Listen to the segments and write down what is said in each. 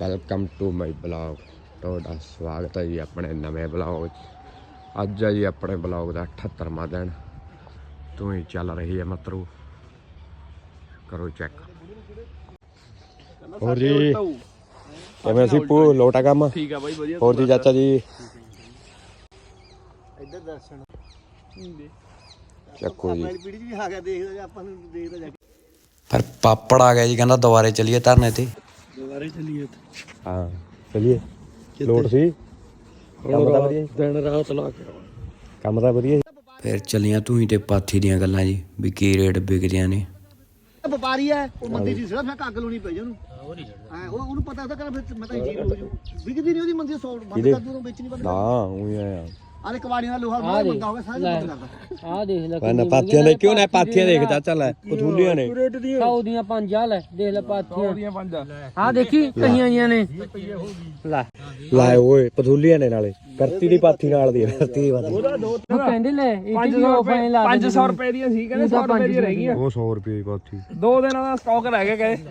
Welcome to my blog ਤੁਹਾਡਾ ਸਵਾਗਤ ਹੈ ਜੀ ਆਪਣੇ ਨਵੇਂ ਬਲੌਗ ਅੱਜ ਹੈ ਜੀ ਆਪਣੇ ਬਲੌਗ ਦਾ 78ਵਾਂ ਦਿਨ। ਤੂੰ ਹੀ ਚੱਲ ਰਹੀ ਹੈ ਮਤਰੂ। ਕਰੋ ਚੈੱਕ ਹੋਰ ਜੀ। ਕਿਵੇਂ ਅਸੀਂ ਪੂ ਲੋਟਾ ਕੰਮ? ਠੀਕ ਆ ਬਾਈ ਵਧੀਆ। ਹੋਰ ਜੀ ਚਾਚਾ ਜੀ? ਇੱਧਰ ਦਰਸ਼ਨ। ਚੱਕੋ ਜੀ। ਪੀੜੀ ਵੀ ਆ ਗਿਆ ਦੇਖਦਾ ਜਾ ਆਪਾਂ ਨੂੰ ਦੇਖਦਾ ਜਾ ਕੇ। ਪਰ ਪਾਪੜ ਆ ਗਿਆ ਜੀ ਕਹਿੰਦਾ ਦੁਬਾਰੇ ਚਲੀਏ ਧਰਨੇ ਤੇ। ਦੁਬਾਰੇ ਚੱਲੀਏ ਹਾਂ ਚਲਿਏ। ਲੋਟ ਸੀ? ਕੰਮ ਤਾਂ ਵਧੀਆ। ਸੀ? ਦਿਨ ਰਾਤ ਲਾ ਕੇ ਕੰਮ ਤਾਂ ਵਧੀਆ ਸੀ। ਫਿਰ ਚਲੀਆਂ ਤੂੰ ਹੀ ਤੇ ਪਾਥੀ ਦੀਆਂ ਗੱਲਾਂ ਜੀ ਵੀ ਕੀ ਰੇਟ ਵਿਕਦੀਆਂ ਨੇ। ਵਪਾਰੀ ਹੈ ਉਹ ਮੰਦੀ ਜੀ ਸਿਰਫ ਮੈਂ ਅੱਗ ਲਾਉਣੀ ਪਈ ਉਹਨੂੰ। ਹਾਂ ਉਹ ਉਹਨੂੰ ਪਤਾ ਉਹਦਾ ਫਿਰ ਮੈਂ ਤਾਂ ਜੀਰ ਹੋ ਜੂ ਵਿਕਦੀ ਨਹੀਂ ਉਹਦੀ ਮੰਦੀ 100 ਬੰਦ ਕਿਹਦੇ? ਕਰ ਦੂੰ ਵੇਚਣੀ ਬੰਦ ਨਾ ਉਹੀ ਆਇਆ। ਆਲੇ ਕਵਾੜੀਆਂ ਦਾ ਲੋਹਾ ਬਹੁਤ ਬੰਦਾ ਹੋ ਗਿਆ ਸਾਰੇ ਬੰਦ ਕਰਦਾ ਆ ਦੇਖ ਲੈ ਕਹਿੰਦਾ ਪਾਥੀਆਂ ਦੇ ਕਿਉਂ ਨਾ ਪਾਥੀਆਂ ਦੇਖ ਚਾਚਾ ਲੈ ਨੇ। ਦੀਆਂ ਪੰਜ ਆ ਲੈ ਦੇਖ ਲੈ ਪਾਥੀਆਂ। ਆ ਦੇਖੀ ਕਹੀਆਂ ਜੀਆਂ ਨੇ। ਲੈ ਓਏ ਪਥੂਲੀਆਂ ਨੇ ਨਾਲੇ। ਕਰਤੀ ਦੀ ਪਾਥੀ ਨਾਲ ਦੀ ਕਰਤੀ ਦੀ ਪਾਥੀ। ਉਹ ਕਹਿੰਦੇ ਲੈ ਇਹ ਵੀ ਆਫਲਾਈਨ ਲਾ 500 ਰੁਪਏ ਦੀਆਂ ਸੀ ਕਹਿੰਦੇ 100 ਰੁਪਏ ਦੀਆਂ ਰਹਿ ਗਈਆਂ। ਉਹ 100 ਰੁਪਏ ਦੀ ਪਾਥੀ। ਦੋ ਦਿਨਾਂ ਦਾ ਸਟਾਕ ਰਹਿ ਗਿਆ ਕਹਿੰਦੇ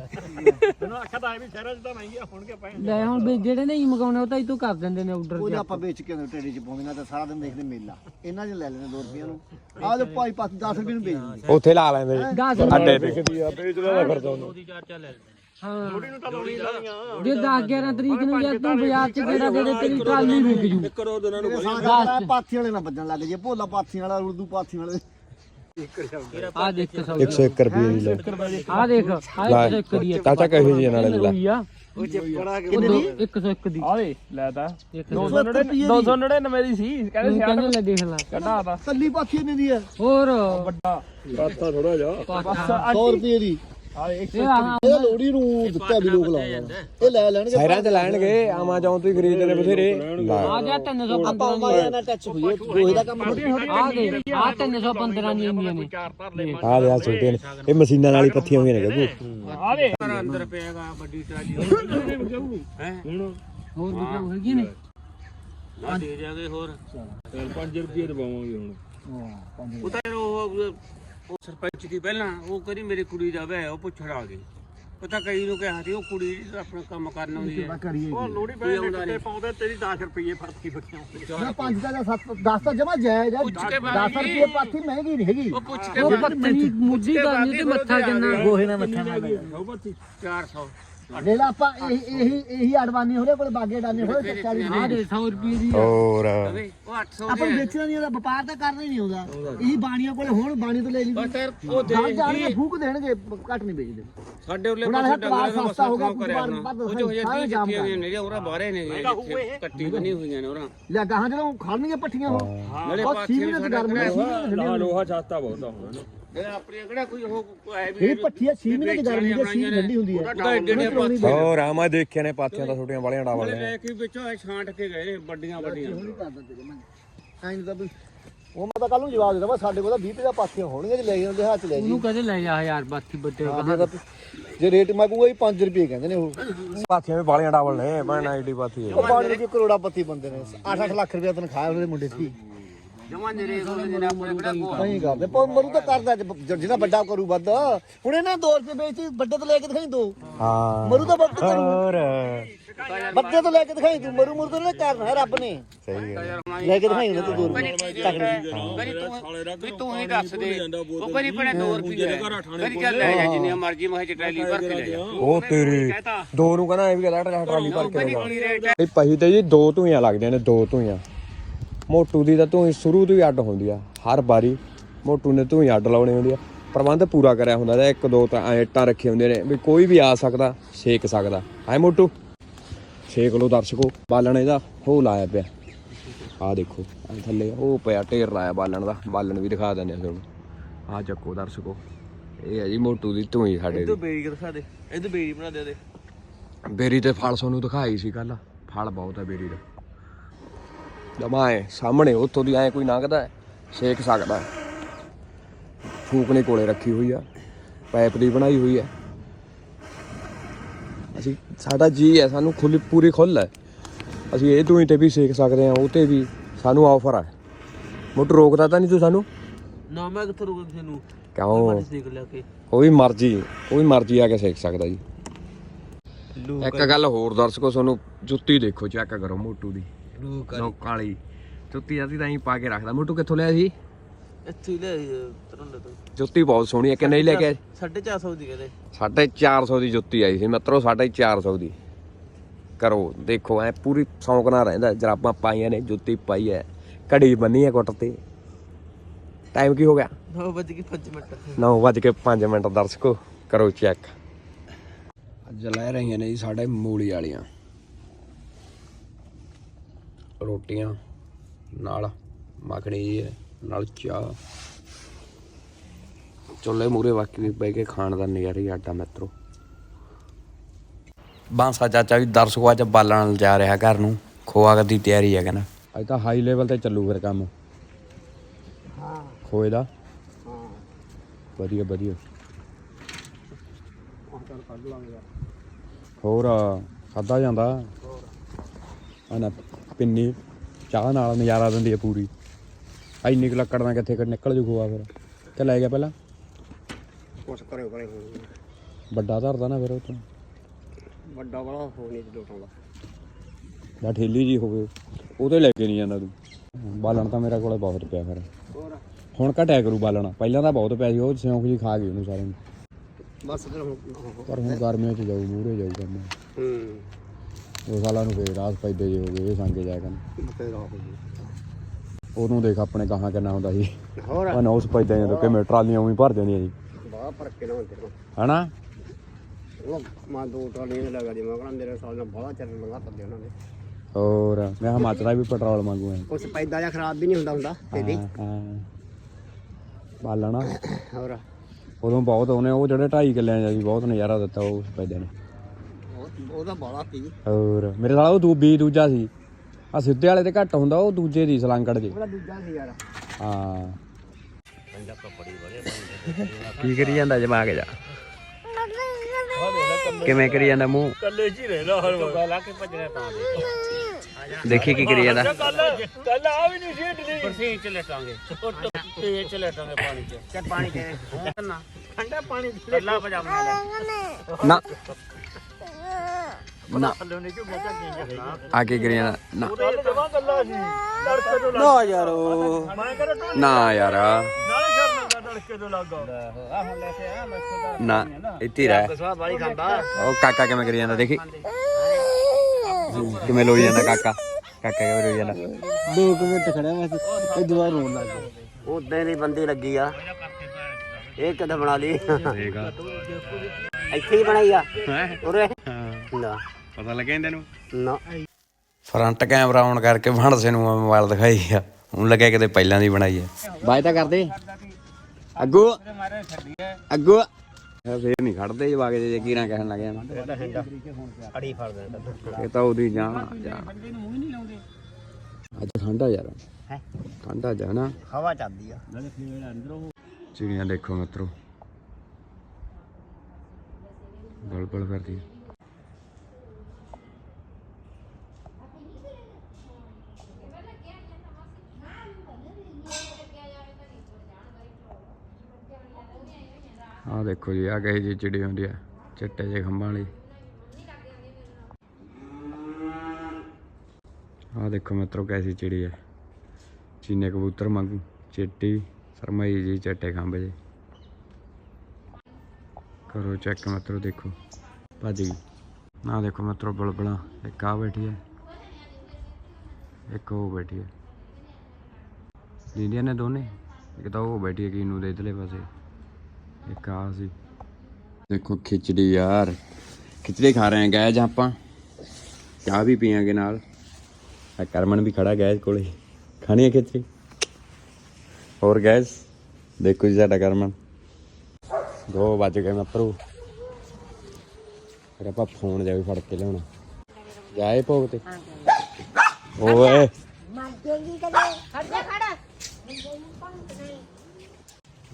ਲੈ ਹੁਣ ਵੀ ਜਿਹੜੇ ਨਹੀਂ ਮੰਗਾਉਣੇ ਉਹ ਤਾਂ ਇਤੋਂ ਕਰ ਦਿੰਦੇ ਨੇ ਆਰਡਰ ਉਹ ਆਪਾਂ ਵੇਚ ਕੇ ਉਹਨੂੰ ਟੇਡੇ ਚ ਪਾਉਂਦੇ ਨਾ ਤਾਂ ਸਾਰਾ ਦਿਨ ਦੇਖਦੇ ਮੇਲਾ। ਇਹਨਾਂ ਨੇ ਲੈ ਲੈਣੇ 2 ਰੁਪਈਆ ਨੂੰ। ਆਹ ਲੋ ਭਾਈ ਪਾਸ 10 ਰੁਪਏ ਨੂੰ ਵੇਚ ਦਿੰਦੇ। ਉੱਥੇ ਲਾ ਲੈਂਦੇ 10 ਅੱਡੇ ਤੇ। ਵੇਚਦਾ ਦਾ ਖਰਚਾ ਉਹਨੂੰ ਹਾਂ। ਜੇ 10 11 ਤਰੀਕ ਨੂੰ ਜੇ ਤੂੰ ਬਾਜ਼ਾਰ ਚ ਕਿਹੜਾ ਦੇ ਦੇ ਤੇਰੀ ਟਰਾਲੀ ਵਿਕ ਜੂ। ਇਹ ਸਾਰਾ ਪਾਥੀ ਵਾਲੇ ਨਾ ਵੱਜਣ ਲੱਗ ਜੇ ਭੋਲਾ ਪਾਥੀ ਵਾਲਾ ਉਰਦੂ ਪਾਥੀ ਵਾਲੇ। ਆ ਦੇਖ ਤੇ ਸੌ 101 ਰੁਪਏ ਦੀ ਲੈ ਆ ਦੇਖ ਆ 101 ਦੀ ਚਾਚਾ ਕਹੇ ਜੀ ਨਾਲੇ ਲੈ ਉਹ ਚੱਪੜਾ ਦੋ- 101 ਦੀ। ਆ ਦੇ ਲੈ ਤਾ। 101 299 ਦੀ ਸੀ ਕਹਿੰਦੇ ਕਹਿੰਦੇ ਲੈ ਦੇਖ ਲੈ। ਕੱਢਾ ਤਾ। ਕੱਲੀ ਪਾਥੀ ਨੇ ਦੀ ਹੈ। ਹੋਰ। ਵੱਡਾ। ਪਾਥਾ ਥੋੜਾ ਜਿਹਾ। ਪਾਥਾ। 100 ਰੁਪਏ ਦੀ। ਆ ਦੇ ਇਹ ਆ ਇਹ ਲੋੜੀ ਨੂੰ ਦਿੱਤਾ ਵੀ ਲੋਕ ਲਾਉਂਦੇ ਇਹ ਲੈ ਲੈਣਗੇ ਸ਼ਹਿਰਾਂ 'ਚ ਲੈਣਗੇ ਆਮਾਜ਼ੋਨ ਤੋਂ ਹੀ ਖਰੀਦਦੇ ਨੇ ਬਥੇਰੇ। ਆ ਜਾ 315 ਆਪਾਂ ਮਾਇਆ ਨਾਲ ਟੱਚ ਹੋਈ ਉਹ ਗੋਹੇ ਦਾ ਕੰਮ ਆ ਦੇ ਆ 315 ਦੀਆਂ ਇੰਡੀਆਂ ਨੇ। ਆ ਲਿਆ ਛੋਟੇ ਨੇ। ਇਹ ਮਸ਼ੀਨਾਂ ਨਾਲ ਹੀ ਪੱਥੀਆਂ ਹੋਈਆਂ ਨੇ ਗੱਗੂ ਆ ਦੇ। ਹੋਰ ਵੀ ਕਿਉਂ ਹੈਗੀ ਨੇ? ਸਰਪੰਚ ਦੀ ਪਹਿਲਾਂ ਉਹ ਕਰੀ ਮੇਰੀ ਕੁੜੀ ਦਾ ਵਿਆਹ ਉਹ ਪੁੱਛੜਾ ਗਈ। ਪਤਾ ਕਈ ਨੂੰ ਕਿਹਾ ਸੀ ਉਹ ਕੁੜੀ ਜਿਹੜਾ ਆਪਣਾ ਕੰਮ ਕਰਨ ਆਉਂਦੀ ਹੈ। ਕਰੀਏ ਉਹ ਲੋੜੀ ਪੈ ਤੇ ਪਾਉਂਦੇ ਤੇਰੀ 10 ਰੁਪਏ ਫਰਕੀ ਬੱਕਿਆਂ ਨਾ ਪੰਜ ਦਾ ਜਾਂ ਸੱਤ 10 ਤਾਂ ਜਮਾ ਜਾਇਜ਼ ਹੈ। 10 ਰੁਪਏ ਪਾਥੀ ਮਹਿੰਗੀ ਨਹੀਂ ਹੈਗੀ। ਉਹ ਪੁੱਛ ਕੇ ਉਹ ਪਤਨੀ ਮੁੱਢੀ ਕਰਨੀ ਤੇ ਮੱਥਾ ਕਿੰਨਾ ਗੋਹੇ ਨਾਲ ਮੱਥਾ ਨਾਲ 400 ਲੈ ਲਾ ਆਪਾਂ ਇਹੀ ਇਹੀ ਇਹੀ ਅਡਵਾਨੀ ਹੋਰੇ ਕੋਲ ਬਾਗੇ ਡਾਨੇ ਹੋਰੇ 40 ਆ ਦੇ। 100 ਰੁਪਏ ਦੀ ਹੋਰ। ਉਹ 800 ਆਪਾਂ ਨੂੰ ਵੇਚਣਾ ਨਹੀਂ ਉਹਦਾ ਵਪਾਰ ਤਾਂ ਕਰਨਾ ਹੀ ਨਹੀਂ ਆਉਂਦਾ। ਇਹੀ ਬਾਣੀਆਂ ਕੋਲੇ ਹੁਣ ਬਾਣੀ ਤੋਂ ਲੈ ਲਈ। ਪਰ ਉਹ ਦੇ ਨਾਲ ਜਾਣਗੇ ਫੂਕ ਦੇਣਗੇ ਘੱਟ ਨਹੀਂ ਵੇਚਦੇ। ਸਾਡੇ ਉਲੇ ਹੁਣ ਆਹ ਪਾਸੇ ਕਬਾੜ ਡੰਗਰਾਂ ਦਾ ਸਸਤਾ ਹੋ ਗਿਆ, ਮਸਾ ਕਰਿਆ ਕਬਾੜ ਹੋਣਾ। ਵੱਧ ਉਹ ਜੋ ਹਜੇ ਸਾਰੇ 30 ਜਾਮ ਜੱਤੀਆਂ ਕਰ। ਨੇ ਜਿਹੜੇ ਉਹਨਾਂ ਬਾਹਰੇ ਨੇ ਜਿੱਥੇ ਕੱਟੀ ਬਣੀ ਹੋਈਆਂ ਨੇ ਉਹਨਾਂ ਲੈ ਗਾਹਾਂ ਜਦੋਂ ਖੜਨਗੇ ਪੱਠੀਆਂ ਨਾਲੇ ਗਰਮ ਨਹੀਂ ਲੋਹਾ ਛਾਤਾ ਬਹੁਤ ਆ ਹੁਣ। ਇਹ ਆਪਣੀ ਕਿਹੜਾ ਕੋਈ ਉਹ ਹੈ ਵੀ ਇਹ ਪੱਠੀਆਂ 6 ਮਹੀਨੇ ਦੀ ਗਰਮੀ ਦੀ ਸੀ ਠੰਡੀ ਹੁੰਦੀ ਹੈ ਉਹਦਾ ਏਡੇ ਏਡੇ ਪਾਥੀ ਹੋਰ ਆ ਮੈਂ ਦੇਖਿਆ ਨੇ ਪਾਥੀਆਂ ਤਾਂ ਛੋਟੀਆਂ ਵਾਲੀਆਂ ਡਾਵਲ ਨੇ ਲੈ ਕੇ ਵਿੱਚੋਂ ਇਹ ਛਾਂਟ ਕੇ ਗਏ ਨੇ ਵੱਡੀਆਂ। ਵੱਡੀਆਂ ਐਂ ਤਾਂ ਵੀ ਉਹ ਮੈਂ ਤਾਂ ਕੱਲ ਨੂੰ ਜਵਾਬ ਦੇਦਾ ਵਾ ਸਾਡੇ ਕੋਲ ਤਾਂ 20 ਰੁਪਏ ਦਾ ਪਾਥੀਆਂ ਹੋਣਗੀਆਂ ਜੇ ਲੈ ਜਾਂਦੇ ਹੱਥ 'ਚ ਲੈ ਜੀ। ਉਹਨੂੰ ਕਹਦੇ ਲੈ ਜਾ ਯਾਰ ਬਾਤੀ ਬੱਟੇ ਜੇ ਤਾਂ- ਜੇ ਰੇਟ ਮੰਗੂਗਾ ਹੀ 5 ਰੁਪਏ ਕਹਿੰਦੇ ਨੇ ਉਹ। ਪਾਥੀਆਂ ਵੀ ਵਾਲੀਆਂ ਡਾਵਲ ਨੇ ਮੈਂ 90 ਪਾਥੀ ਹੈ। ਉਹ ਬਾਣੀ ਦੇ ਕਰੋੜਾ ਪੱਤੀ ਬੰਦੇ ਨੇ। 8-8 ਲੱਖ ਰੁਪਏ ਤਨਖਾਹ ਉਹਦੇ ਮੁੰਡੇ ਦੀ। ਜਮਾਂ ਨਰੇ ਕੋਲ ਜਿਹੜਾ ਆਪਣੇ ਕਿਹੜਾ ਗੋਹਾ ਨਹੀਂ ਕਰਦੇ ਪਰ ਮਰੂ ਤਾਂ ਕਰਦਾ ਜੇ- ਜਿਹੜਾ ਵੱਡਾ ਕਰੂ ਵੱਧ। ਹੁਣ ਇਹਨਾਂ 2 ਰੁਪਏ ਵੇਚੀ ਵੱਡੇ ਤੋਂ ਲੈ ਕੇ ਦਿਖਾਈ ਦੋ। ਹਾਂ। ਮਰੂ ਤਾਂ ਵੱਧ ਕਰੂ। ਹੋਰ। ਵੱਡੇ ਤੋਂ ਲੈ ਕੇ ਦਿਖਾਈ ਤੂੰ ਮਰੂ ਮਰੂ ਤਾਂ ਨਹੀਂ ਕਰਨਾ ਹੈ ਰੱਬ ਨੇ। ਸਹੀ ਹੈ। ਲੈ ਕੇ ਦਿਖਾਈ ਨਾ ਤੂੰ 2 ਰੁਪਏ। ਕਰੀ ਤੂੰ ਵੀ ਤੂੰ ਹੀ ਦੱਸ ਦੇ। ਉਹ ਕਰੀ ਪਣੇ 2 ਰੁਪਏ ਕਰੀ ਚੱਲ ਲੈ ਜਾ ਜਿੰਨੀ ਮਰਜ਼ੀ ਮੈਂ ਟਰਾਲੀ ਭਰ ਕੇ ਲੈ ਜਾ। ਉਹ ਤੇਰੀ ਦੋ ਨੂੰ ਕਹਿੰਦਾ ਇਹ ਵੀ ਕਹਿੰਦਾ ਟਰਾਲੀ ਭਰ ਕੇ ਲਗਾ ਇਹ ਪਹੀ ਤੇ ਜੀ ਦੋ ਧੂਈਆਂ ਲੱਗਦੀਆਂ ਨੇ ਦੋ ਧੂਈਆਂ ਮੋਟੂ ਦੀ ਤਾਂ ਧੂਈ ਸ਼ੁਰੂ ਤੋਂ ਹੀ ਅੱਡ ਹੁੰਦੀ ਆ ਹਰ ਵਾਰੀ ਮੋਟੂ ਨੇ ਧੂਈ ਅੱਡ ਲਾਉਣੀ ਹੁੰਦੀ ਆ। ਪ੍ਰਬੰਧ ਪੂਰਾ ਕਰਿਆ ਹੁੰਦਾ ਤੇ ਇੱਕ ਦੋ ਤਾਂ ਐਂ ਇੱਟਾਂ ਰੱਖੇ ਹੁੰਦੇ ਨੇ ਵੀ ਕੋਈ ਵੀ ਆ ਸਕਦਾ ਸੇਕ ਸਕਦਾ। ਹੈ ਮੋਟੂ? ਸੇਕ ਲੋ ਦਰਸ਼ਕੋ ਬਾਲਣ ਇਹਦਾ ਹੋ ਲਾਇਆ ਪਿਆ। ਆ ਦੇਖੋ ਆ ਥੱਲੇ ਉਹ ਪਿਆ ਢੇਰ ਲਾਇਆ ਬਾਲਣ ਦਾ ਬਾਲਣ ਵੀ ਦਿਖਾ ਦਿੰਦੇ ਆ ਤੁਹਾਨੂੰ। ਆ ਚੱਕੋ ਦਰਸ਼ਕੋ ਇਹ ਹੈ ਜੀ ਮੋਟੂ ਦੀ ਧੂਈ ਸਾਡੇ ਦੀ। ਬੇਰੀ ਦਿਖਾ ਦੇ ਇਹਦੇ ਬੇਰੀ ਬਣਾ ਦੇ ਦੇ ਬੇਰੀ ਤੇ ਫਲ ਤੁਹਾਨੂੰ ਦਿਖਾਈ ਸੀ ਕੱਲ ਫਲ ਬਹੁਤ ਹੈ ਬੇਰੀ ਦਾ। ਜਮਾ ਹੈ ਸਾਹਮਣੇ ਉੱਥੋਂ ਦੀ ਐ ਕੋਈ ਲੰਘਦਾ ਹੈ, ਸੇਕ ਸਕਦਾ ਹੈ। ਫੂਕਣੇ ਕੋਲੇ ਰੱਖੀ ਹੋਈ ਆ ਪਾਈਪ ਦੀ ਬਣਾਈ ਹੋਈ ਹੈ ਅਸੀਂ ਸਾਡਾ ਜੀ ਹੈ ਸਾਨੂੰ ਖੁੱਲੀ ਪੂਰੀ ਖੁੱਲ ਹੈ ਅਸੀਂ ਇਹ ਤੋਂ ਤੇ ਵੀ ਸੇਕ ਸਕਦੇ ਆ ਉਹ ਤੇ ਵੀ ਸਾਨੂੰ ਆਫਰ ਹੈ ਮੁੱਢ ਰੋਕਦਾ ਤਾਂ ਨਹੀਂ ਤੂੰ ਸਾਨੂੰ? ਨਾ ਮੈਂ ਕਿੱਥੇ ਰੁਕ ਕਿਸੇ ਨੂੰ? ਕਿਉਂ? ਦੇਖ ਲਿਆ ਕੇ। ਕੋਈ ਮਰਜ਼ੀ ਕੋਈ ਮਰਜ਼ੀ ਆ ਕੇ ਸੇਕ ਸਕਦਾ ਜੀ। ਇੱਕ ਗੱਲ ਹੋਰ ਦਰਸ਼ਕੋ ਤੁਹਾਨੂੰ ਜੁੱਤੀ ਦੇਖੋ ਚੈੱਕ ਕਰੋ ਮੋਟੂ ਦੀ। ਲੋਕਾਂ ਵਾਲੀ ਜੁੱਤੀ ਅਸੀਂ ਤਾਂ ਹੀ ਪਾ ਕੇ ਰੱਖਦਾ। ਮੋਟੂ ਕਿੱਥੋਂ ਲਿਆ ਸੀ? ਇੱਥੇ ਹੀ ਲੈ ਤਰੰਡੇ ਤੋਂ। ਜੁੱਤੀ ਬਹੁਤ ਸੋਹਣੀ ਹੈ ਕਿੰਨੇ ਦੀ ਲੈ ਕੇ ਆਏ? 450 ਦੀ ਕਹਿੰਦੇ। 450 ਦੀ ਜੁੱਤੀ ਆਈ ਸੀ। ਮਿੱਤਰੋ 450 ਦੀ। ਕਰੋ ਦੇਖੋ ਐ ਪੂਰੀ ਸ਼ੌਂਕ ਨਾਲ ਰਹਿੰਦਾ। ਜਰਾਬਾਂ ਪਾਈਆਂ ਨੇ ਜੁੱਤੀ ਪਾਈ ਐ। ਘੜੀ ਬੰਨੀ ਐ ਗੁੱਟ ਤੇ। ਟਾਈਮ ਕੀ ਹੋ ਗਿਆ? 9 ਵਜੇ ਕੇ 5 ਮਿੰਟ। 9 ਵੱਜ ਕੇ 5 ਮਿੰਟ ਦਰਸ਼ਕੋ। ਕਰੋ ਚੈੱਕ ਅੱਜ ਲੈ ਰਹੀਆਂ ਨੇ ਜੀ ਸਾਡੇ ਮੂਲੀ ਵਾਲੀਆਂ। ਰੋਟੀਆਂ ਨਾਲ ਮੱਖਣੀ ਨਾਲ ਚਾਹ। ਚੁੱਲ੍ਹੇ ਮੂਰੇ ਵਾਕੀ ਵੀ ਬਹਿ ਕੇ ਖਾਣ ਦਾ ਨਜ਼ਾਰਾ ਹੀ ਆਡਾ ਮਿੱਤਰੋ। ਬਾਂਸਾ ਚਾਚਾ ਵੀ ਦਰਸ਼ਕੋ ਅੱਜ ਬਾਲਣ ਜਾ ਰਿਹਾ ਘਰ ਨੂੰ। ਖੋਆ ਦੀ ਤਿਆਰੀ ਹੈ ਕਹਿੰਦਾ ਅੱਜ ਤਾਂ ਹਾਈ ਲੈਵਲ ਤੇ ਚੱਲੂ ਫਿਰ ਕੰਮ। ਹਾਂ। ਖੋਏ ਦਾ। ਹਾਂ। ਵਧੀਆ ਵਧੀਆ। ਹੋਰ ਖਾਦਾ ਜਾਂਦਾ? ਆ ਨਾ ਪਿੰਨੀ ਚਾਹ ਨਾਲ ਨਜ਼ਾਰਾ ਦਿੰਦੀ ਹੈ ਪੂਰੀ। ਐਨੀ ਕੁ ਲੱਕੜ ਨਾਲ ਕਿੱਥੇ ਨਿਕਲ ਜੂ ਖੋਆ ਫਿਰ। ਕਿ ਲੈ ਗਿਆ ਪਹਿਲਾਂ। ਕੁਛ ਕਰੇ ਹੁਣ ਵੱਡਾ ਧਰਦਾ ਨਾ ਫਿਰ ਉਹ ਤੋਂ ਵੱਡਾ ਬੜਾ ਹੋ ਨਹੀਂ ਦੋਟਾਂ ਦਾ ਜਾਂ ਠੇਲੀ ਜੀ ਹੋਵੇ ਉਹਦੇ ਲੈ ਕੇ ਨਹੀਂ ਜਾਂਦਾ ਤੂੰ। ਬਾਲਣ ਤਾਂ ਮੇਰੇ ਕੋਲੇ ਬਹੁਤ ਪਿਆ ਫਿਰ। ਹੁਣ ਘਟਿਆ ਕਰੂ ਬਾਲਣ। ਪਹਿਲਾਂ ਤਾਂ ਬਹੁਤ ਪਿਆ ਸੀ ਉਹ ਸਿਉਂਕ ਜੀ ਖਾ ਗਈ ਉਹਨੂੰ ਸਾਰਿਆਂ ਨੂੰ। ਬਸ ਫਿਰ ਹੁਣ ਪਰ ਹੁਣ ਗਰਮੀਆਂ 'ਚ ਜਾਊ ਮੂਹਰੇ ਜਾਊ ਕੰਮ। ਹੂੰ। ਉਹ ਸਾਲਾਂ ਨੂੰ ਫੇਰ ਰਾਸ ਪੈਦੇ ਜੇ ਹੋ ਗਏ ਇਹ ਸੰਗੇ ਜਾ ਕਰਨ ਹੋ ਉਹਨੂੰ ਦੇਖ ਆਪਣੇ ਕਹਾਂ ਕਿੰਨਾ ਹੁੰਦਾ ਸੀ। ਹੋਰ? ਉਹ ਨੌਸ ਪੈਦੇ ਜਦੋਂ ਕਿਵੇਂ ਟਰਾਲੀਆਂ ਉਹੀ ਭਰ ਜਾਂਦੀਆਂ ਜੀ ਬਾਹਰ ਫ਼ਰਕ ਕੇ ਨਾ ਹੁੰਦੇ? ਹਨਾ? ਉਹ ਮਾਂ ਦੋ ਟਰਾਲੀਆਂ ਲਗਾ ਦੀ ਮੈਂ ਕਹਿੰਦਾ ਮੇਰੇ ਸਾਲ ਨਾਲ ਬੜਾ ਚੱਲ ਲਗਾ ਤੱਦੇ ਉਹਨਾਂ ਨੇ ਹੋਰ ਮੈਂ ਹਿਮਾਚਲ ਵੀ ਪੈਟਰੋਲ ਮੰਗੂ ਐ। ਉਸ ਪੈਦਾ ਜਾਂ ਖਰਾਬ ਵੀ ਨਹੀਂ ਹੁੰਦਾ ਹੁੰਦਾ ਤੇਦੀ ਬਾਲਣਾ ਹੋਰ? ਉਦੋਂ ਬਹੁਤ ਉਹਨੇ ਉਹ ਜਿਹੜੇ 2.5 ਕਿੱਲਿਆਂ ਦਾ ਸੀ ਬਹੁਤ ਨਜ਼ਾਰਾ ਦਿੱਤਾ ਉਹ ਪੈਦੇ ਨੇ। ਉਹ- ਉਹਦਾ ਬਾਲਾ ਪੀ ਹੋਰ ਮੇਰੇ ਸਾਲਾ ਉਹ ਦੂ ਬੀ ਦੂਜਾ ਸੀ। ਆ ਸਿੱਧੇ ਵਾਲੇ ਤੇ ਘੱਟ ਹੁੰਦਾ ਉਹ ਦੂਜੇ ਦੀ ਸਲਾਂਕੜ ਜੀ। ਉਹਦਾ ਦੂਜਾ ਸੀ ਯਾਰ। ਹਾਂ। ਕੀ ਕਰੀ ਜਾਂਦਾ ਜਮਾ ਕੇ ਜਾ? ਕਿਵੇਂ ਕਰੀ ਜਾਂਦਾ ਮੂੰਹ? ਕੱਲੇ ਚ ਹੀ ਰਹਿਦਾ ਹਰ ਵਾਰ। ਲਾ ਕੇ ਭੱਜਣਾ ਤਾਂ ਦੇਖੀ। ਕੀ ਕਰੀ ਜਾਂਦਾ? ਕੱਲ ਕੱਲ ਆ ਵੀ ਨਹੀਂ ਸੀ ਇਡਲੀ ਬਰਸੀ ਚ ਲਟਾਂਗੇ। ਤੇ ਚ ਲਟਾਂਗੇ ਪਾਣੀ ਚ। ਚੱਲ ਪਾਣੀ ਦੇ। ਨਾ ਠੰਡਾ ਪਾਣੀ ਕੱਲਾ ਪਜਾਮਾ ਨਾ। ਨਾ। ਆ ਕੀ ਕਰੀ ਜਾਂਦਾ ਨਾ। ਤੋਂ ਨਾ ਯਾਰ। ਤੂੰ ਨਾ ਯਾਰ। ਨਾ ਇੱਥੇ ਰਹਿ। ਉਹ ਕਾਕਾ ਕਿਵੇਂ ਕਰੀ ਜਾਂਦਾ ਦੇਖੀ। ਕਿਵੇਂ ਲੋਈ ਜਾਂਦਾ ਕਾਕਾ। ਕਾਕਾ ਕਿਵੇਂ ਲੋਈ ਜਾਂਦਾ। ਦੋ ਕੁ ਮਿੰਟ ਖੜਿਆ ਮੈਂ ਇਹ ਦੁਆ ਰੋਣ ਲੱਗ ਗਿਆ। ਉਦਾਂ ਦੀ ਬੰਦੀ ਲੱਗੀ ਆ। ਇਹ ਕਦ ਬਣਾ ਲਈ। ਇੱਥੇ ਹੀ ਬਣਾਈ ਆ। ਹੈ? ਉਰੇ। ਨਾ। ਪਤਾ ਲੱਗਿਆ ਤੈਨੂੰ ਨਾ। ਫਰੰਟ ਕੈਮਰਾ ਆਨ ਕਰਕੇ ਭਾਣਸੇ ਨੂੰ ਮੋਬਾਈਲ ਦਿਖਾਈ ਆ। ਹੁਣ ਲੱਗਿਆ ਕਿਤੇ ਪਹਿਲਾਂ ਦੀ ਬਣਾਈ ਆ। ਬਾਈ ਤਾਂ ਕਰਦੇ। ਅੱਗੋ। ਅੱਗੋ। ਫੇਰ ਨਹੀਂ ਖੜਦੇ ਜਵਾਕ ਜੇ ਕੀਰਾਂ ਕਹਿਣ ਲੱਗ ਜਾਣਾ ਅੜੀ ਫੜ ਦੇ ਇਹ ਤਾਂ ਉਹਦੀ ਜਾਨ ਜਾਨ। ਅੱਜ ਠੰਡਾ ਯਾਰ। ਹੈ? ਠੰਡਾ ਜਾਣਾ ਹਵਾ ਚੱਲਦੀ ਆ। ਚਿੜੀਆਂ ਦੇਖੋ ਮਿੱਤਰੋ। ਬਲਬਲ ਕਰਦੀ ਆ ਦੇਖੋ ਜੀ ਆ ਕਹੇ ਜੀ ਚਿੜੀ ਹੁੰਦੀ ਆ, ਚਿੱਟੇ ਜਿਹੇ ਖੰਭਾਂ ਵਾਲੀ। ਆ ਦੇਖੋ ਮਿੱਤਰੋ ਕੈਸੀ ਚਿੜੀ ਹੈ ਚੀਨੇ ਕਬੂਤਰ ਵਾਂਗੂ, ਚਿੱਟੀ, ਸਰਮਾਈ ਜੀ ਚਿੱਟੇ ਖੰਭ ਜੇ ਕਰੋ ਚੈੱਕ ਮਿੱਤਰੋ, ਦੇਖੋ। ਭੱਜ ਗਈ। ਨਾ ਦੇਖੋ ਮਿੱਤਰੋ, ਬਲਬਲਾ, ਇੱਕ ਆ ਬੈਠੀ ਹੈ ਇੱਕ ਉਹ ਬੈਠੀ ਹੈ ਦੀਦੀਆਂ ਨੇ ਦੋਨੇ, ਇੱਕ ਤਾਂ ਉਹ ਬੈਠੀ ਹੈ ਕਿਨੂੰ ਦੇ ਇਧਰਲੇ ਪਾਸੇ। ਇੱਕ ਆ ਸੀ ਦੇਖੋ ਖਿਚੜੀ ਯਾਰ। ਖਿਚੜੀ ਖਾ ਰਹੇ ਹਾਂ ਗੈਜ ਆਪਾਂ। ਚਾਹ ਵੀ ਪੀਾਂਗੇ ਨਾਲ। ਆ ਕਰਮਨ ਵੀ ਖੜਾ ਗੈਸ ਕੋਲੇ। ਖਾਣੀ ਹੈ ਖਿਚੜੀ? ਹੋਰ ਗੈਸ? ਦੇਖੋ ਜੀ ਸਾਡਾ ਕਰਮਨ। ਦੋ ਵੱਜ ਗਏ ਮੱਪਰੂ ਫਿਰ ਆਪਾਂ ਫੋਨ ਜਾ ਵੀ ਫੜ ਕੇ ਲਿਆਉਣਾ। ਜਾਏ ਭੋਗ ਤੇ। ਓਏ।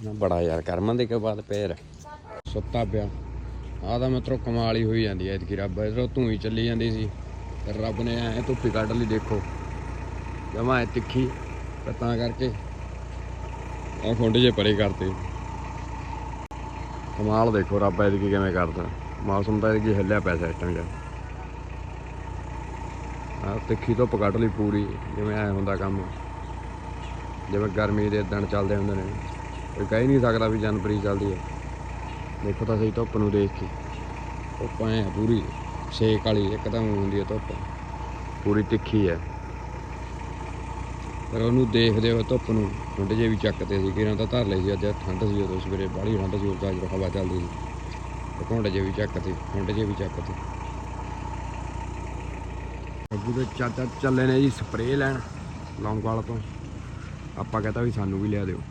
ਨਾ ਬੜਾ ਯਾਰ ਕਰਮਨ ਦੇ ਕੇ ਬਾਅਦ ਪੇਰ ਸੁੱਤਾ ਪਿਆ। ਆਹ ਤਾਂ ਮਤਰੋ ਕਮਾਲ ਹੀ ਹੋਈ ਜਾਂਦੀ ਐ ਇਤਕੀ ਰੱਬ। ਇਧਰੋਂ ਧੂੰ ਹੀ ਚੱਲੀ ਜਾਂਦੀ ਸੀ। ਤੇ ਰੱਬ ਨੇ ਐ ਧੁੱਪੀ ਕੱਢ ਲਈ, ਦੇਖੋ। ਜਮਾ ਐ ਤਿੱਖੀ, ਤਾਂ ਕਰਕੇ ਇਹ ਖੁੰਡ ਜੇ ਪਰੇ ਕਰਤੇ। ਕਮਾਲ ਦੇਖੋ ਰੱਬ ਐਤਕੀ ਕਿਵੇਂ ਕਰਦਾ। ਮੌਸਮ ਤਾਂ ਇਹ ਹਿੱਲਿਆ ਪਿਆ ਸਿਸਟਮ ਜਿਹਾ ਆ ਤਿੱਖੀ ਧੁੱਪ ਕੱਢ ਲਈ ਪੂਰੀ, ਜਿਵੇਂ ਐ ਹੁੰਦਾ ਕੰਮ। ਜਿਵੇਂ ਗਰਮੀ ਦੇ ਦਿਨ ਚੱਲਦੇ ਹੁੰਦੇ ਨੇ। ਕੋਈ ਕਹਿ ਨਹੀਂ ਸਕਦਾ ਵੀ ਜਨਵਰੀ ਚੱਲਦੀ ਹੈ। ਦੇਖੋ ਤਾਂ ਸਹੀ ਧੁੱਪ ਨੂੰ ਦੇਖ ਕੇ। ਧੁੱਪ ਐ ਪੂਰੀ। ਸੇਕ ਵਾਲੀ, ਇੱਕਦਮ ਹੁੰਦੀ ਹੈ ਧੁੱਪ। ਪੂਰੀ ਤਿੱਖੀ ਹੈ। ਪਰ ਉਹਨੂੰ ਦੇਖਦੇ ਹੋ ਧੁੱਪ ਨੂੰ ਠੰਡ ਜੇ ਵੀ ਚੱਕਦੇ ਸੀ ਕਿਰਾਂ ਤਾਂ ਧਰ ਲਈ ਸੀ ਅੱਜ। ਠੰਡ ਸੀ ਉਦੋਂ, ਸਵੇਰੇ ਬਾਹਲੀ ਠੰਡ ਸੀ, ਉਦੋਂ ਅੱਜ ਹਵਾ ਚੱਲਦੀ ਸੀ। ਤੇ ਘੁੰਡ ਜੇ ਵੀ ਚੱਕਦੇ, ਠੰਡ ਜੇ ਵੀ ਚੱਕਦੇ। ਅੱਗੂ ਦੇ ਚਾਚਾ ਚੱਲੇ ਨੇ ਜੀ ਸਪਰੇਅ ਲੈਣ, ਲੌਂਗਵਾਲ ਤੋਂ। ਆਪਾਂ ਕਹਤਾ ਵੀ ਸਾਨੂੰ ਵੀ ਲਿਆ ਦਿਓ।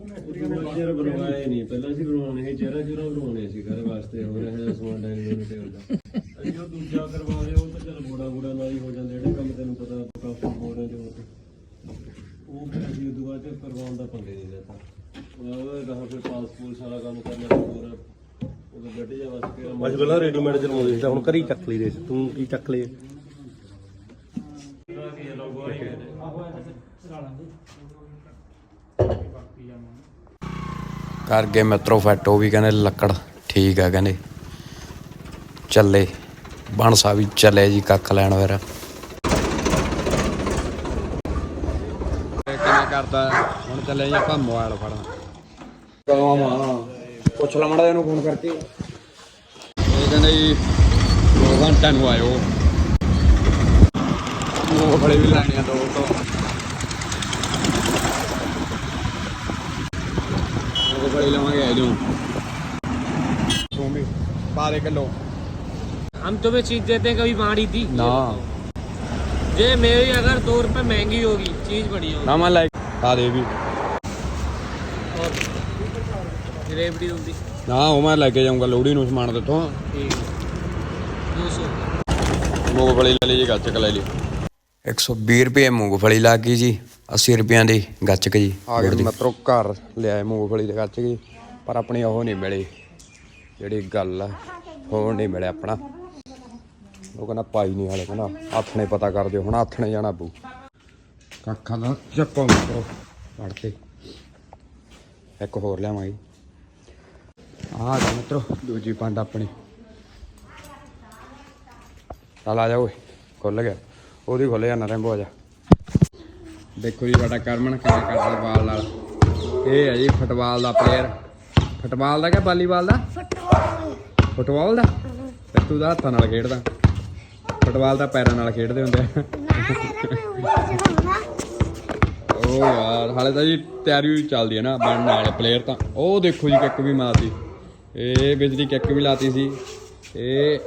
ਚਿਹਰਾ ਬਣਵਾਏ ਨਹੀਂ ਪਹਿਲਾਂ ਸੀ ਬਣਵਾਉਣੇ ਸੀ ਚਿਹਰਾ ਚਿਹਰਾ ਬਣਵਾਉਣੇ ਸੀ ਘਰ ਵਾਸਤੇ ਹੋਰ ਇਹ ਸਮਾਨ ਡਾਇਨਿੰਗ ਟੇਬਲ ਦਾ ਜੋ ਦੂਜਾ ਕਰਵਾ ਲਿਆ ਉਹ ਤਾਂ ਚਲ ਬੋੜਾ ਬੋੜਾ ਨਾਲ ਹੀ ਹੋ ਜਾਂਦੇ ਜਿਹੜੇ ਕੰਮ ਤੈਨੂੰ ਪਤਾ ਕਾਫੀ ਬੋੜਾ ਜੋ ਉਹ ਅਸੀਂ ਉਦੋਂ ਬਾਅਦ ਚ ਕਰਵਾਉਣ ਦਾ ਪੰਗੇ ਨਹੀਂ ਲੈਤਾ ਉਹ ਕਹਾ ਫਿਰ ਪਾਸਪੋਰਟ ਸਾਰਾ ਕੰਮ ਕਰਨਾ ਹੋਰ ਉਹ ਗੱਡੀ ਜਾ ਬਸ ਕੇ ਬਸ ਪਹਿਲਾਂ ਰੈਡੀਮੇਡ ਜਲਵਾਉਂਦੇ ਸੀ ਤਾਂ ਹੁਣ ਘਰੀ ਚੱਕ ਲਈਦੇ ਸੀ ਤੂੰ ਕੀ ਚੱਕ ਲਏ ਕਰ ਗਏ ਮਿੱਤਰੋ ਫਿੱਟ ਉਹ ਵੀ ਕਹਿੰਦੇ ਲੱਕੜ ਠੀਕ ਆ ਕਹਿੰਦੇ। ਚੱਲੇ ਬਣਸਾ ਵੀ ਚੱਲੇ ਜੀ ਕੱਖ ਲੈਣ ਫਿਰ। ਕਿਵੇਂ ਕਰਦਾ? ਹੁਣ ਚੱਲੇ ਜੀ ਆਪਾਂ ਮੋਬਾਈਲ ਫੜਨ। ਕਦੋਂ ਆਵਾਂ? ਪੁੱਛ ਲਾ ਮੜਾ ਇਹਨੂੰ ਫੋਨ ਕਰਕੇ। ਇਹ ਕਹਿੰਦੇ ਜੀ ਦੋ ਘੰਟਿਆਂ ਨੂੰ ਆਇਓ। ਉਹ ਬੜੇ ਵੀ ਲੈਣੇ ਆ ਦੋ ਤੋਂ। ਉਹ ਬੜੇ ਲਵਾਂਗੇ ਆ ਜਾਓ ਤੂੰ ਵੀ ਪਾ ਦੇ ਕਿਲੋ हम तुम्हें चीज देते हैं कभी बाड़ी थी ਨਾ ये मेरी अगर दो रुपए महंगी होगी चीज बड़ी होगी ਨਾ ਮੈਂ ਲਾਈਕ ਪਾ ਦੇ ਵੀ और रेवड़ी होगी ਨਾ ਉਹ ਮੈਂ ਲੈ ਕੇ ਜਾਊਂਗਾ ਲੋੜੀ ਨੂੰ ਸਮਾਨ ਦਿੱਤੋਂ ठीक दो सौ ਮੂੰਗਫਲੀ ਲੈ ਲਈ ਜੀ ਗੱਚਕ ਲੈ ਲਈ 120 ਰੁਪਏ ਮੂੰਗਫਲੀ ਲੱਗ ਗਈ ਜੀ 80 ਰੁਪਿਆਂ ਦੀ ਗੱਚਕ ਜੀ ਆ ਗਏ ਮਤਰੋ ਘਰ ਲਿਆਏ ਮੂੰਗਫਲੀ ਦੇ ਗੱਚ ਗਈ ਪਰ ਆਪਣੀ ਉਹ ਨਹੀਂ ਮਿਲੀ। ਜਿਹੜੀ ਗੱਲ ਆ ਹੋਰ ਨਹੀਂ ਮਿਲਿਆ ਆਪਣਾ। ਉਹ ਕਹਿੰਦਾ ਪਾਈ ਨਹੀਂ ਹਾਲੇ ਕਹਿੰਦਾ ਨੇ ਪਤਾ ਕਰ ਦਿਓ ਹੁਣ ਨੇ ਜਾਣਾ ਪਊ। ਕੱਖਾਂ ਦਾ ਚੱਕੋ ਮਤਰੋ ਪੜਤੇ ਇੱਕ ਹੋਰ ਲਿਆਵਾਂਗੇ। ਆ ਜਾ ਮਤਰੋ ਦੂਜੀ ਪੰਡ ਆਪਣੀ। ਚੱਲ ਆ ਜਾ ਓਏ ਖੁੱਲ ਗਿਆ। ਉਹਦੀ ਖੁੱਲ ਜਾਣਾ ਰੈਂਬੋ ਆ ਜਾ। ਦੇਖੋ ਜੀ ਸਾਡਾ ਕਰਮਨ ਕਿਵੇਂ ਕਰਦਾ ਬਾਲ ਨਾਲ। ਇਹ ਹੈ ਜੀ ਫੁੱਟਬਾਲ ਦਾ ਪਲੇਅਰ ਫੁੱਟਬਾਲ ਦਾ ਕਿ ਵਾਲੀਬਾਲ ਦਾ? ਫੁੱਟਬਾਲ ਫੁੱਟਬਾਲ ਦਾ। ਤੇ ਤੂੰ ਤਾਂ ਹੱਥਾਂ ਨਾਲ ਖੇਡਦਾ। ਫੁੱਟਬਾਲ ਦਾ ਪੈਰਾਂ ਨਾਲ ਖੇਡਦੇ ਹੁੰਦੇ ਆ। ਉਹ ਯਾਰ, ਹਾਲੇ ਤਾਂ ਜੀ ਤਿਆਰੀ ਚੱਲਦੀ ਹੈ ਨਾ, ਬਣਨ ਵਾਲੇ ਪਲੇਅਰ ਤਾਂ। ਉਹ ਦੇਖੋ ਜੀ ਕਿੱਕ ਵੀ ਮਾਰਤੀ। ਇਹ ਬਿਜਲੀ ਕਿੱਕ ਵੀ ਲਾਤੀ ਸੀ। ਇਹ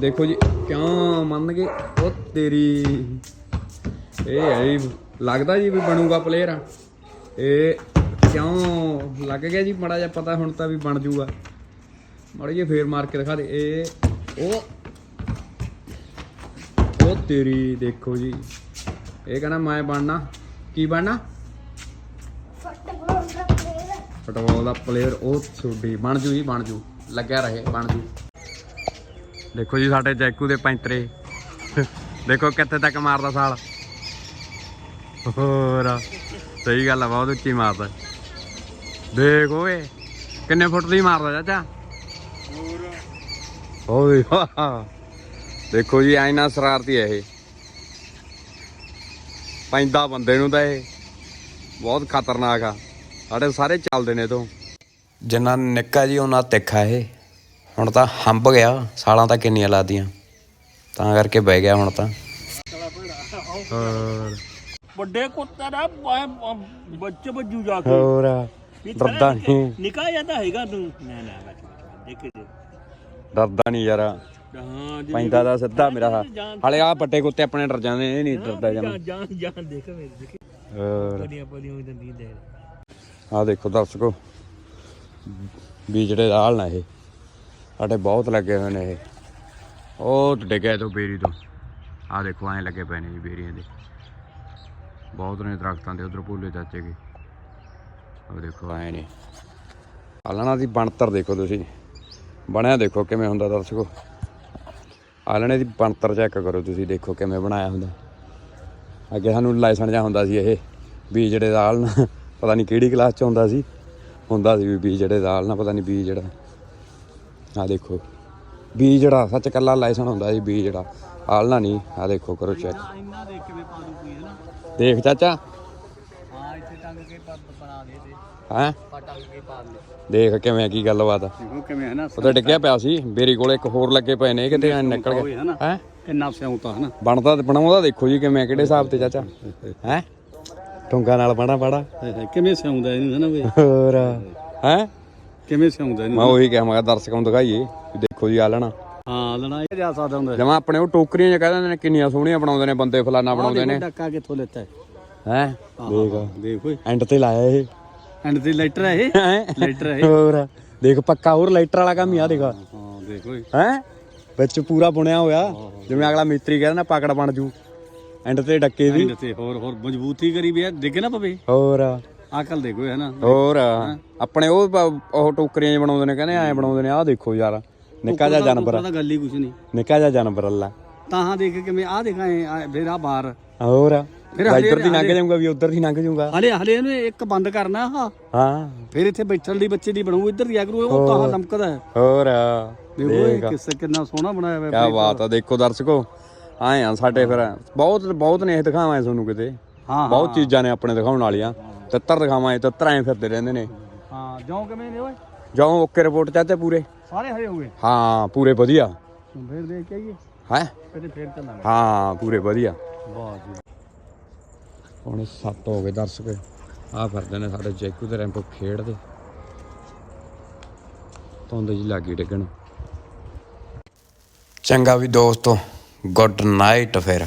ਦੇਖੋ ਜੀ ਕਿਉਂ ਮੰਨ ਗਏ ਉਹ ਤੇਰੀ ਇਹ ਹੈ ਜੀ ਲੱਗਦਾ ਜੀ ਵੀ ਬਣੂਗਾ ਪਲੇਅਰ ਇਹ ਕਿਉਂ ਲੱਗ ਗਿਆ ਜੀ? ਮੜਾ ਜਿਹਾ ਪਤਾ ਹੁਣ ਤਾਂ ਵੀ ਬਣ ਜੂਗਾ। ਮੜਾ ਜਿਹਾ ਫੇਰ ਮਾਰ ਕੇ ਦਿਖਾ ਦੇ। ਇਹ ਉਹ ਉਹ ਤੇਰੀ ਦੇਖੋ ਜੀ। ਇਹ ਕਹਿੰਦਾ ਮੈਂ ਬਣਨਾ। ਕੀ ਬਣਨਾ? ਫੁੱਟਬਾਲ ਦਾ ਪਲੇਅਰ ਉਹ ਛੋਡੀ ਬਣ ਜੂ ਜੀ ਬਣ ਜੂ। ਲੱਗਿਆ ਰਹੇ ਬਣ ਜੂ। ਦੇਖੋ ਜੀ ਸਾਡੇ ਜੈਕੂ ਦੇ ਪੈਂਤਰੇ। ਦੇਖੋ ਕਿੱਥੇ ਤੱਕ ਮਾਰਦਾ ਸਾਲ। ਹੋਰ ਸਹੀ ਗੱਲ ਆ ਬਹੁਤ ਉੱਚੀ ਮਾਰਦਾ। ਦੇਖ ਓਏ ਕਿੰਨੇ ਫੁੱਟ ਦੀ ਮਾਰਦਾ ਚਾਚਾ? ਓਏ ਵਾਹ। ਦੇਖੋ ਜੀ ਐਨਾ ਸ਼ਰਾਰਤੀ ਹੈ ਇਹ। ਪੈਂਦਾ ਬੰਦੇ ਨੂੰ ਤਾਂ ਇਹ। ਬਹੁਤ ਖਤਰਨਾਕ ਆ। ਸਾਡੇ ਸਾਰੇ ਚੱਲਦੇ ਨੇ ਤੋਂ। ਜਿੰਨਾ ਨਿੱਕਾ ਜੀ ਉਹਨਾਂ ਤਿੱਖਾ ਇਹ। ਹੁਣ ਤਾਂ ਹੰਬ ਗਿਆ ਸਾਲਾਂ ਤਾਂ ਕਿੰਨੀਆਂ ਲਾਦੀਆਂ ਤਾਂ ਕਰਕੇ ਬਹਿ ਗਿਆ ਹੁਣ ਤਾਂ। ਹੋਰ। ਵੱਡੇ ਕੁੱਤੇ ਦਾ ਬੱਚੇ ਬੱਜੂ ਜਾ ਕੇ। ਹੋਰ ਡਰਦਾ ਨਹੀਂ। ਨਿਕਾ ਜਾਂਦਾ ਹੈਗਾ ਤੂੰ। ਨਾ ਨਾ ਬਚ ਦੇਖ ਦੇ ਡਰਦਾ ਨਹੀਂ ਯਾਰ। ਹਾਂ ਜੀ ਪੈਂਦਾ ਦਾ ਸਿੱਧਾ ਮੇਰਾ। ਹਾਲੇ ਆ ਵੱਡੇ ਕੁੱਤੇ ਆਪਣੇ ਡਰ ਜਾਂਦੇ ਇਹ ਨਹੀਂ ਡਰਦਾ ਜਮਾ ਜਾਨ ਦੇਖ ਮੇਰੇ ਦੇਖ ਦੇ ਆ ਦੇਖੋ ਦਰਸ਼ਕੋ ਵੀ ਜਿਹੜੇ ਰਾਲ ਨਾ ਇਹ। ਸਾਡੇ ਬਹੁਤ ਲੱਗੇ ਹੋਏ ਨੇ ਇਹ। ਉਹ ਡਿੱਗਿਆ ਤੋਂ ਬੇਰੀ ਤੋਂ। ਆਹ ਦੇਖੋ, ਐਂ ਲੱਗੇ ਪਏ ਨੇ ਜੀ ਬੇਰੀਆਂ ਦੇ। ਬਹੁਤ ਨੇ ਦਰਖਤਾਂ ਦੇ, ਉਧਰ ਭੂਲੇ ਚਾਚੇ ਕੇ ਉਹ ਦੇਖੋ, ਐਂ ਨੇ। ਆਲਣਾ ਦੀ ਬਣਤਰ ਦੇਖੋ ਤੁਸੀਂ। ਬਣਿਆ ਦੇਖੋ ਕਿਵੇਂ ਹੁੰਦਾ ਦਰਸ਼ਕੋ। ਆਲਣੇ ਦੀ ਬਣਤਰ ਚੈੱਕ ਕਰੋ ਤੁਸੀਂ, ਦੇਖੋ ਕਿਵੇਂ ਬਣਾਇਆ ਹੁੰਦਾ। ਅੱਗੇ ਸਾਨੂੰ ਲਾਇਸੈਂਸ ਜਾਂ ਹੁੰਦਾ ਸੀ ਇਹ ਬੀ ਜਿਹੜੇ ਦਾ ਆਲਣਾ, ਪਤਾ ਨਹੀਂ ਕਿਹੜੀ ਕਲਾਸ ਚ ਹੁੰਦਾ ਸੀ। ਹੁੰਦਾ ਸੀ ਵੀ ਬੀ ਜਿਹੜੇ ਦਾ ਆਲਣਾ, ਪਤਾ ਨਹੀਂ ਬੀ ਜਿਹੜਾ। ਆ ਦੇਖੋ ਬੀਜ ਜਿਹੜਾ ਸੱਚ ਕੱਲਾ ਲਾਇਸੈਂਸ ਹੁੰਦਾ ਸੀ ਬੀਜ ਜਿਹੜਾ। ਆਲਣਾ ਨਹੀਂ ਆ ਦੇਖੋ ਕਰੋ ਚੈੱਕ ਇੰਨਾ ਦੇਖ ਕਿਵੇਂ ਪਾ ਦੂ ਕੋਈ ਹੈ ਨਾ ਦੇਖ ਚਾਚਾ। ਹਾਂ ਇੱਥੇ ਟੰਗ ਕੇ ਬਣਾ ਦੇ ਤੇ ਹੈਂ? ਪਾ ਟੰਗ ਕੇ ਪਾ ਦੇ। ਦੇਖ ਕਿਵੇਂ ਕੀ ਗੱਲਬਾਤ ਆ। ਦੇਖੋ ਕਿਵੇਂ ਹੈ ਨਾ ਉਹਦੇ ਡਿੱਗਿਆ ਪਿਆ ਸੀ ਬੇਰੀ ਕੋਲ ਇੱਕ ਹੋਰ ਲੱਗੇ ਪਏ ਨੇ ਕਿਤੇ ਐਂ ਨਿਕਲ ਗਏ ਹੈ? ਕਿੰਨਾ ਸਿਉਂਤਾ ਹੈ ਨਾ ਬਣਦਾ ਤੇ ਬਣਾਉਂਦਾ ਦੇਖੋ ਜੀ ਕਿਵੇਂ ਕਿਹੜੇ ਹਿਸਾਬ ਤੇ ਚਾਚਾ। ਹੈ? ਟੁੰਗਾ ਨਾਲ ਬਣਾ ਬੜਾ। ਕਿਵੇਂ ਸਿਉਂਦਾ ਇਹਨੂੰ ਹੈ ਨਾ ਵੇ ਹੋਰ। ਹੈ? ਕਿਵੇਂ ਸਿਉਂਦਾ ਮੈਂ ਉਹੀ ਕਿਹਾ ਮੈਂ ਕਿਹਾ ਦਰਸ਼ਕਾਂ ਨੂੰ ਦਿਖਾਈਏ ਵੀ ਦੇਖੋ ਜੀ ਆ ਲੈਣਾ। ਹਾਂ ਲਣਾ ਇਹ ਜਾ ਸਕਦਾ ਹੁੰਦਾ। ਜਮਾ ਆਪਣੇ ਉਹ ਟੋਕਰੀਆਂ ਜਿਹਾ ਕਹਿ ਦਿੰਦੇ ਨੇ ਕਿੰਨੀਆਂ ਸੋਹਣੀਆਂ ਬਣਾਉਂਦੇ ਨੇ ਬੰਦੇ ਫਲਾਨਾ ਬਣਾਉਂਦੇ ਨੇ। ਡੱਕਾ ਕਿੱਥੋਂ ਲੈਤਾ ਹੈ? ਹੈ ਦੇਖ। ਦੇਖ ਓਏ। ਐਂਡ ਤੇ ਲਾਇਆ ਇਹ। ਐਂਡ ਤੇ ਲੈਟਰ ਹੈ ਇਹ? ਹੈਂ? ਲੈਟਰ ਹੈ ਹੋਰ ਦੇਖ ਪੱਕਾ ਹੋਰ ਲਾਈਟਰ ਵਾਲਾ ਕੰਮ ਹੀ ਆ ਦੇਖ। ਹਾਂ ਦੇਖ ਓਏ। ਹੈ? ਵਿੱਚ ਪੂਰਾ ਬੁਣਿਆ ਹੋਇਆ। ਜਿਵੇਂ ਅਗਲਾ ਮਿਸਤਰੀ ਕਹਿੰਦਾ ਨਾ ਪਕੜ ਬਣ ਜੂ। ਐਂਡ ਤੇ ਡੱਕੇ ਦੀ। ਐਂਡ ਤੇ ਹੋਰ ਹੋਰ ਮਜ਼ਬੂਤੀ ਕਰੀ ਵੀ ਹੈ ਡਿੱਗੇ ਨਾ ਪਵੇ। ਹੋਰ। ਆਕਲ ਦੇਖੋ ਹੈ ਨਾ? ਹੋਰ ਆਪਣੇ ਉਹ ਉਹ ਟੋਕਰੀਆਂ ਜਿਹਾ ਬਣਾਉਂਦੇ ਨੇ ਕਹਿੰਦੇ ਐ ਬਣਾਉਂਦੇ ਨੇ ਆਹ ਦੇਖੋ ਯਾਰ ਨਿੱਕਾ ਜਿਹਾ ਜਾਨਵਰ। ਤਾਂ ਗੱਲ ਹੀ ਕੁਛ ਨਹੀਂ। ਨਿੱਕਾ ਜਿਹਾ ਜਾਨਵਰ ਅੱਲਾ। ਤਾਂ ਹਾਂ ਦੇਖ ਕਿਵੇਂ ਆ ਦੇਖਾਂ ਫਿਰ ਆ ਬਾਹਰ। ਹੋਰ ਫਿਰ ਇੱਧਰ ਦੀ ਲੰਘ ਜਾਊਗਾ ਵੀ ਉੱਧਰ ਦੀ ਲੰਘ ਜਾਊਗਾ। ਹਲੇ ਹਲੇ ਇਹਨੂੰ ਇੱਕ ਬੰਦ ਕਰਨਾ ਆ ਹਾਂ। ਫਿਰ ਇੱਥੇ ਬੈਠਣ ਲਈ ਬੱਚੇ ਦੀ ਬਣਾਉ ਇੱਧਰ ਦੀ ਕਰੂ ਉਹ ਤਾਂ ਲਮਕਦਾ ਹੈ। ਹੋਰ ਦੇਖੋ ਇਹ ਕਿਸ ਕਿੰਨਾ ਸੋਹਣਾ ਬਣਾਇਆ ਹੋਇਆ ਕੀ ਬਾਤ ਆ ਦੇਖੋ ਦਰਸ਼ਕੋ ਆਏ ਆ ਸਾਡੇ ਫਿਰ ਬਹੁਤ ਬਹੁਤ ਨੇ ਇਹ ਦਿਖਾਵਾਂ ਤੁਹਾਨੂੰ ਕਿਤੇ। ਹਾਂ। ਬਹੁਤ ਚੀਜ਼ਾਂ ਨੇ ਆਪਣੇ ਦਿਖਾਉਣ ਵਾਲੀਆਂ। ਤਿੱਤਰ ਦਿਖਾਵਾਂ ਇਹ ਤਿੱਤਰ ਐ ਫਿਰਦੇ ਰਹਿੰਦੇ ਨੇ। ਹਾਂ ਜਿਉਂ ਕਿਵੇਂ ਨੇ ਓਏ? ਓਕੇ ਰਿਪੋਰਟ ਚਾਹਤੇ ਪੂਰੇ? ਸਾਰੇ ਹਰੇ ਹੋ ਗਏ ਹਾਂ ਪੂਰੇ ਵਧੀਆ। ਫਿਰ ਦੇਖ ਕੇ ਆਈਏ? ਹੈ? ਫਿਰ ਫੇਰ ਚੱਲਾਂਗੇ। ਹਾਂ ਪੂਰੇ ਵਧੀਆ। ਵਾਹ ਜੀ ਹੁਣ 7 ਹੋ ਗਏ ਦਰਸ਼ਕ। ਆ ਫਿਰਦੇ ਨੇ ਸਾਡੇ ਜੈਕੂ ਦੇ ਰੈਂਪ ਖੇਡਦੇ। ਧੁੰਦ ਜੀ ਲੱਗੀ ਡਿੱਗਣ। ਚੰਗਾ ਵੀ ਦੋਸਤੋ ਗੁੱਡ ਨਾਈਟ ਫਿਰ।